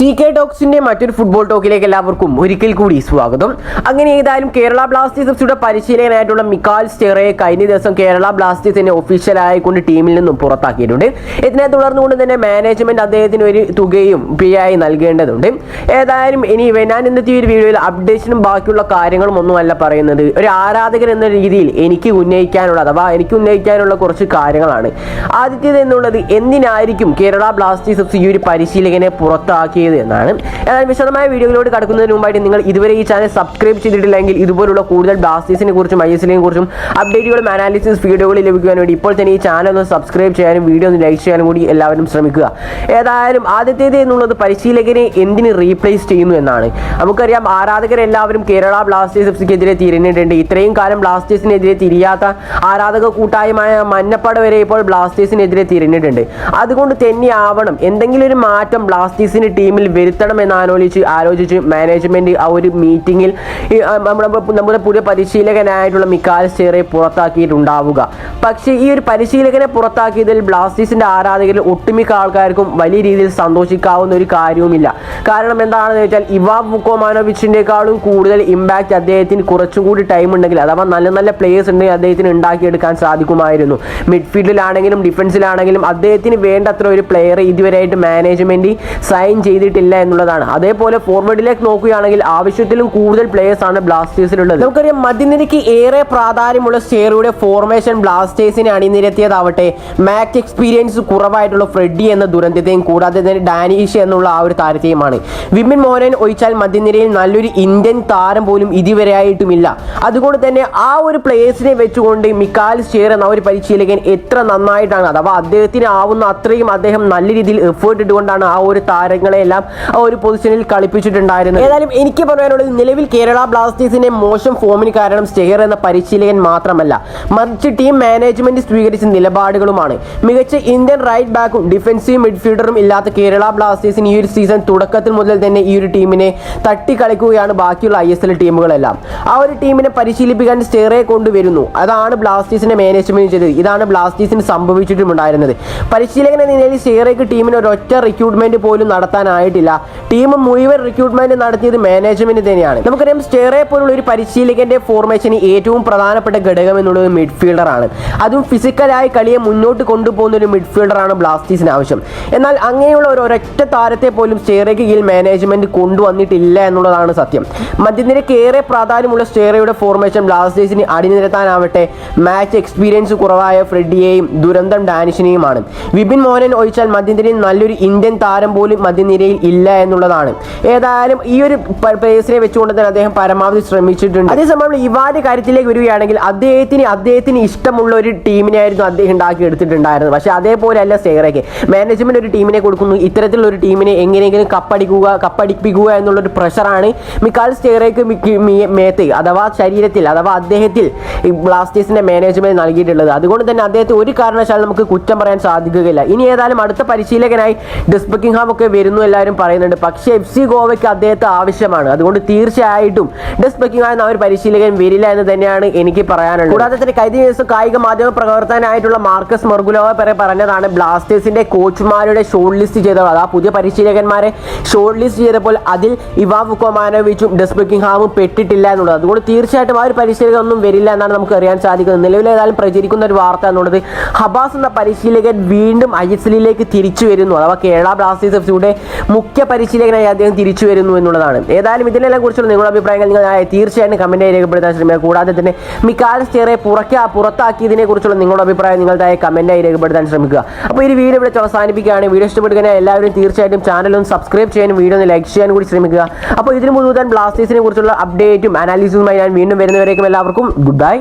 C K ടോക്സിന്റെ മറ്റൊരു football ടോക്കിലേക്ക് എല്ലാവർക്കും ഒരിക്കൽ കൂടി സ്വാഗതം. അങ്ങനെ ഏതായാലും കേരള ബ്ലാസ്റ്റേഴ്സ് എഫ്സിയുടെ പരിശീലകനായിട്ടുള്ള മിക്കാൽ സ്റ്റെറയെ കഴിഞ്ഞ ദിവസം കേരള ബ്ലാസ്റ്റേഴ്സിനെ ഒഫീഷ്യലായി കൊണ്ട് ടീമിൽ നിന്നും പുറത്താക്കിയിട്ടുണ്ട്. ഇതിനെ തുടർന്നുകൊണ്ട് തന്നെ മാനേജ്മെന്റ് അദ്ദേഹത്തിന് ഒരു തുകയും പി ആയി നൽകേണ്ടതുണ്ട്. ഏതായാലും ഇനി ഞാൻ ഇന്നത്തെ ഒരു വീഡിയോയിൽ അപ്ഡേഷനും ബാക്കിയുള്ള കാര്യങ്ങളും ഒന്നുമല്ല പറയുന്നത്. ഒരു ആരാധകൻ എന്ന രീതിയിൽ എനിക്ക് ഉന്നയിക്കാനുള്ള അഥവാ എനിക്ക് ഉന്നയിക്കാനുള്ള കുറച്ച് കാര്യങ്ങളാണ്. ആദ്യത്തേത് എന്നുള്ളത് എന്തിനായിരിക്കും കേരള ബ്ലാസ്റ്റേഴ്സ് ഈ ഒരു പരിശീലകനെ പുറത്താക്കിയത്? എന്നാണ്. എന്നാൽ വിശദമായ വീഡിയോയിലോട് കടക്കുന്നതിന് മുമ്പായിട്ട് നിങ്ങൾ ഇതുവരെ ഈ ചാനൽ സബ്സ്ക്രൈബ് ചെയ്തിട്ടില്ലെങ്കിൽ ഇതുപോലുള്ള കൂടുതൽ ബ്ലാസ്റ്റേഴ്സിനെ കുറിച്ചും ഐ എസിനെ കുറിച്ചും അപ്ഡേറ്റുകളും അനാലിസിസ് വീഡിയോകളും ലഭിക്കുവാൻ വേണ്ടി ഇപ്പോൾ തന്നെ ഈ ചാനൽ ഒന്ന് സബ്സ്ക്രൈബ് ചെയ്യാനും വീഡിയോ ഒന്ന് ലൈക്ക് ചെയ്യാനും കൂടി എല്ലാവരും ശ്രമിക്കുക. ഏതായാലും ആദ്യത്തേത് എന്നുള്ളത് പരിശീലകനെ എന്തിന് റീപ്ലേസ് ചെയ്യുന്നു എന്നാണ്. നമുക്കറിയാം ആരാധകരെല്ലാവരും കേരള ബ്ലാസ്റ്റേഴ്സ് എഫ്സിക്കെതിരെ തിരിഞ്ഞിട്ടുണ്ട്. ഇത്രയും കാലം ബ്ലാസ്റ്റേഴ്സിനെതിരെ തിരിയാത്ത ആരാധക കൂട്ടായ്മയായ മഞ്ഞപ്പട വരെ ഇപ്പോൾ ബ്ലാസ്റ്റേഴ്സിനെതിരെ തിരിഞ്ഞിട്ടുണ്ട്. അതുകൊണ്ട് തന്നെ ആവണം എന്തെങ്കിലും ഒരു മാറ്റം ബ്ലാസ്റ്റേഴ്സിന് ടീമിൽ വരുത്തണമെന്ന് ആലോചിച്ച് ആലോചിച്ച് മാനേജ്മെന്റ് ആ ഒരു ആ, നമ്മുടെ നമ്മുടെ പുതിയ പരിശീലകനായിട്ടുള്ള മിക്കാൽ സ്റ്റേറെ പുറത്താക്കിയിട്ടുണ്ടാവുക. പക്ഷേ ഈ ഒരു പരിശീലകനെ പുറത്താക്കിയതിൽ ബ്ലാസ്റ്റേഴ്സിന്റെ ആരാധകരിൽ ഒട്ടുമിക്ക ആൾക്കാർക്കും വലിയ രീതിയിൽ സന്തോഷിക്കാവുന്ന ഒരു കാര്യവുമില്ല. കാരണം എന്താണെന്ന് വെച്ചാൽ ഇവാ വുക്കോമാനോവിച്ചിന്റെക്കാളും കൂടുതൽ ഇമ്പാക്റ്റ് അദ്ദേഹത്തിന് കുറച്ചുകൂടി ടൈം ഉണ്ടെങ്കിൽ അഥവാ നല്ല നല്ല പ്ലേയേഴ്സ് ഉണ്ടെങ്കിൽ അദ്ദേഹത്തിന് ഉണ്ടാക്കിയെടുക്കാൻ സാധിക്കുമായിരുന്നു. മിഡ്ഫീൽഡിലാണെങ്കിലും ഡിഫൻസിലാണെങ്കിലും അദ്ദേഹത്തിന് വേണ്ടത്ര ഒരു പ്ലെയറെ ഇതുവരെയായിട്ട് മാനേജ്മെന്റ് സൈൻ ചെയ്തിട്ടില്ല എന്നുള്ളതാണ്. അതേപോലെ ഫോർവേഡിലേക്ക് നോക്കുകയാണെങ്കിൽ ആവശ്യത്തിലും കൂടുതൽ പ്ലേയേഴ്സ് ആണ് ബ്ലാസ്റ്റേഴ്സിലുള്ളത് നമുക്കറിയാം മധ്യനിരയ്ക്ക് ഏറെ പ്രാധാന്യമുള്ള സ്റ്റേറിയുടെ ഫോർമേഷൻ ബ്ലാസ്റ്റേഴ്സിനെ അണിനിരത്തിയതാവട്ടെ. മാച്ച് എക്സ്പീരിയൻസ് കുറവായിട്ടുള്ള ഫ്രെഡി എന്ന ദുരന്തത്തെയും കൂടാതെ തന്നെ ഡാനീഷ് എന്നുള്ള ആ ഒരു താരത്തെയുമാണ്. വിമിൻ മോഹനൻ ഒഴിച്ചാൽ മധ്യനിരയിൽ നല്ലൊരു ഇന്ത്യൻ താരം പോലും ഇതുവരെയായിട്ടുമില്ല. അതുകൊണ്ട് തന്നെ ആ ഒരു പ്ലേയേഴ്സിനെ വെച്ചുകൊണ്ട് മിക്കാൽ സ്റ്റേർ എന്ന ഒരു പരിശീലകൻ എത്ര നന്നായിട്ടാണ് അഥവാ അദ്ദേഹത്തിന് ആവുന്ന അത്രയും അദ്ദേഹം നല്ല രീതിയിൽ എഫേർട്ട് ഇട്ടുകൊണ്ടാണ് ആ ഒരു താരങ്ങളെല്ലാം ആ ഒരു പൊസിഷനിൽ കളിപ്പിച്ചിട്ടുണ്ടായിരുന്നു ഏതായാലും എനിക്ക് പറയാനുള്ളത് നിലവിൽ കേരള ബ്ലാസ്റ്റേഴ്സിന്റെ മോശം ഫോമിന് കാരണം സ്റ്റെയർ എന്ന പരിശീലകൻ മാത്രമല്ല മറിച്ച് ടീം മാനേജ്മെന്റ് സ്വീകരിച്ച നിലപാടുകളുമാണ്. മികച്ച ഇന്ത്യൻ റൈറ്റ് ബാക്കും ഡിഫൻസീവ് മിഡ്ഫീൽഡറും ഇല്ലാത്ത കേരള ബ്ലാസ്റ്റേഴ്സിന് ഈ ഒരു സീസൺ തുടക്കത്തിൽ മുതൽ തന്നെ ഈ ഒരു ടീമിനെ തട്ടിക്കളിക്കുകയാണ് ബാക്കിയുള്ള ഐ എസ് എൽ ടീമുകളെല്ലാം. ആ ഒരു ടീമിനെ പരിശീലിപ്പിക്കാൻ സ്റ്റെയറെ കൊണ്ടുവരുന്നു. അതാണ് ബ്ലാസ്റ്റേഴ്സിന്റെ മാനേജ്മെന്റ് ചെയ്തത്. ഇതാണ് ബ്ലാസ്റ്റേഴ്സിന് സംഭവിച്ചിട്ടുമുണ്ടായിരുന്നത് പരിശീലകൻ എന്ന നിലയിൽ സ്റ്റെയറേക്ക് ടീമിന് ഒരൊറ്റ റിക്രൂട്ട്മെന്റ് പോലും നടത്താനായിട്ടില്ല ടീം മുഴുവൻ റിക്രൂട്ട്മെന്റ് നടത്തിയത് മാനേജ്മെന്റ് തന്നെയാണ്. നമുക്കറിയാം സ്റ്റേറെ പോലുള്ള ഒരു പരിശീലകന്റെ ഫോർമേഷന് ഏറ്റവും പ്രധാനപ്പെട്ട ഘടകം എന്നുള്ളത് മിഡ്ഫീൽഡർ ആണ്. അതും ഫിസിക്കലായി കളിയെ മുന്നോട്ട് കൊണ്ടുപോകുന്ന ഒരു മിഡ്ഫീൽഡർ ആണ് ബ്ലാസ്റ്റേഴ്സിന് ആവശ്യം. എന്നാൽ അങ്ങനെയുള്ള ഒരു ഒരൊറ്റ താരത്തെ പോലും സ്റ്റേറയ്ക്ക് കീഴിൽ മാനേജ്മെന്റ് കൊണ്ടുവന്നിട്ടില്ല എന്നുള്ളതാണ് സത്യം. മധ്യനിരക്ക് ഏറെ പ്രാധാന്യമുള്ള സ്റ്റേറയുടെ ഫോർമേഷൻ ബ്ലാസ്റ്റേഴ്സിന് അടിനിരത്താനാവട്ടെ മാച്ച് എക്സ്പീരിയൻസ് കുറവായ ഫ്രെഡിയെയും ദുരന്തം ഡാനിഷിനെയുമാണ്. വിപിൻ മോഹനൻ ഒഴിച്ചാൽ മധ്യനിരയിൽ നല്ലൊരു ഇന്ത്യൻ താരം പോലും മധ്യനിരയിൽ ഇല്ല എന്നുള്ളതാണ്. ഏതായാലും ഈ ഒരു പ്ലേസിനെ വെച്ചുകൊണ്ട് തന്നെ അദ്ദേഹം പരമാവധി ശ്രമിച്ചിട്ടുണ്ട്. അതേസമയം ഇവാന്റെ കാര്യത്തിലേക്ക് വരികയാണെങ്കിൽ അദ്ദേഹത്തിന് അദ്ദേഹത്തിന് ഇഷ്ടമുള്ള ഒരു ടീമിനെയായിരുന്നു അദ്ദേഹം ഉണ്ടാക്കി എടുത്തിട്ടുണ്ടായിരുന്നത് പക്ഷേ അതേപോലെയല്ല സേറയ്ക്ക്. മാനേജ്മെന്റ് ഒരു ടീമിനെ കൊടുക്കുന്നു. ഇത്തരത്തിലുള്ള ഒരു ടീമിനെ എങ്ങനെയെങ്കിലും കപ്പടിക്കുക കപ്പടിപ്പിക്കുക എന്നുള്ള ഒരു പ്രഷറാണ് മിക്കാൽ സ്റ്റേറയ്ക്ക് മേത്ത് അഥവാ ശരീരത്തിൽ അഥവാ അദ്ദേഹത്തിൽ ബ്ലാസ്റ്റേഴ്സിന്റെ മാനേജ്മെന്റ് നൽകിയിട്ടുള്ളത്. അതുകൊണ്ട് തന്നെ അദ്ദേഹത്തെ ഒരു കാരണവശാലും നമുക്ക് കുറ്റം പറയാൻ സാധിക്കുകയില്ല. ഇനി ഏതായാലും അടുത്ത പരിശീലകനായി ഡെസ്ബക്കിംഗ്ഹാം ഒക്കെ വരുന്നു എല്ലാവരും പറയുന്നുണ്ട്. പക്ഷേ എഫ് സി ഗോവയ്ക്ക് അദ്ദേഹത്തെ ആവശ്യമാണ്. അതുകൊണ്ട് തീർച്ചയായിട്ടും ഡെസ്ബക്കിംഗ്ഹാം എന്ന ആ ഒരു പരിശീലകൻ വരില്ല എന്ന് തന്നെയാണ് എനിക്ക് പറയാനുള്ളത്. കൂടാതെ തന്നെ കഴിഞ്ഞ ദിവസം കായിക മാധ്യമ പ്രവർത്തകനായിട്ടുള്ള മാർക്കസ് മർഗുലോവ പേരെ പറഞ്ഞതാണ് ബ്ലാസ്റ്റേഴ്സിന്റെ കോച്ചുമാരുടെ ഷോർട്ട് ലിസ്റ്റ് ചെയ്തത് ആ പുതിയ പരിശീലകന്മാരെ ഷോർട്ട് ലിസ്റ്റ് ചെയ്തപ്പോൾ അതിൽ ഇവാ വുക്കോമാനോവിച്ചും ഡെസ്ബക്കിംഗ്ഹാമും പെട്ടിട്ടില്ല എന്നുള്ളത്. അതുകൊണ്ട് തീർച്ചയായിട്ടും ആ ഒരു പരിശീലകൻ ഒന്നും വരില്ല എന്നാണ് നമുക്ക് അറിയാൻ സാധിക്കുന്നത്. നിലവിൽ ഏതായാലും പ്രചരിക്കുന്ന ഒരു വാർത്ത എന്നുള്ളത് ഹബാസ് എന്ന പരിശീലകൻ വീണ്ടും ഐ എസ് എല്ലിലേക്ക് തിരിച്ചു വരുന്നു. അഥവാ കേരള ബ്ലാസ്റ്റേഴ്സ് എഫ് സിയുടെ മുഖ്യ പരിശീലകനായി അദ്ദേഹം തിരിച്ചു വരുന്നു എന്നുള്ളതാണ്. ഏതായാലും ഇതിനെല്ലാം കുറിച്ചുള്ള നിങ്ങളുടെ അഭിപ്രായങ്ങൾ നിങ്ങൾ തീർച്ചയായിട്ടും കമന്റായി രേഖപ്പെടുത്താൻ ശ്രമിക്കുക. കൂടാതെ തന്നെ മിക്കാൽ സ്റ്റേറെ പുറക്കാ പുറത്താക്കിയതിനെ കുറിച്ചുള്ള നിങ്ങളുടെ അഭിപ്രായം നിങ്ങൾ താഴെ കമന്റായി രേഖപ്പെടുത്താൻ ശ്രമിക്കുക. അപ്പോൾ ഈ വീഡിയോ ഇവിടെ അവസാനിപ്പിക്കുകയാണ്. വീഡിയോ ഇഷ്ടപ്പെടുകയാണെങ്കിൽ എല്ലാവരും തീർച്ചയായിട്ടും ഒന്ന് സബ്സ്ക്രൈബ് ചെയ്യാനും വീഡിയോ ഒന്ന് ലൈക്ക് ചെയ്യാനും കൂടി ശ്രമിക്കുക. അപ്പോൾ ഇതിന് മുഴുവൻ ബ്ലാസ്റ്റേഴ്സിനെ കുറിച്ചുള്ള അപ്ഡേറ്റും അനാലിസിസുമായി ഞാൻ വീണ്ടും വരുന്നവരേക്കും എല്ലാവർക്കും ഗുഡ് ബൈ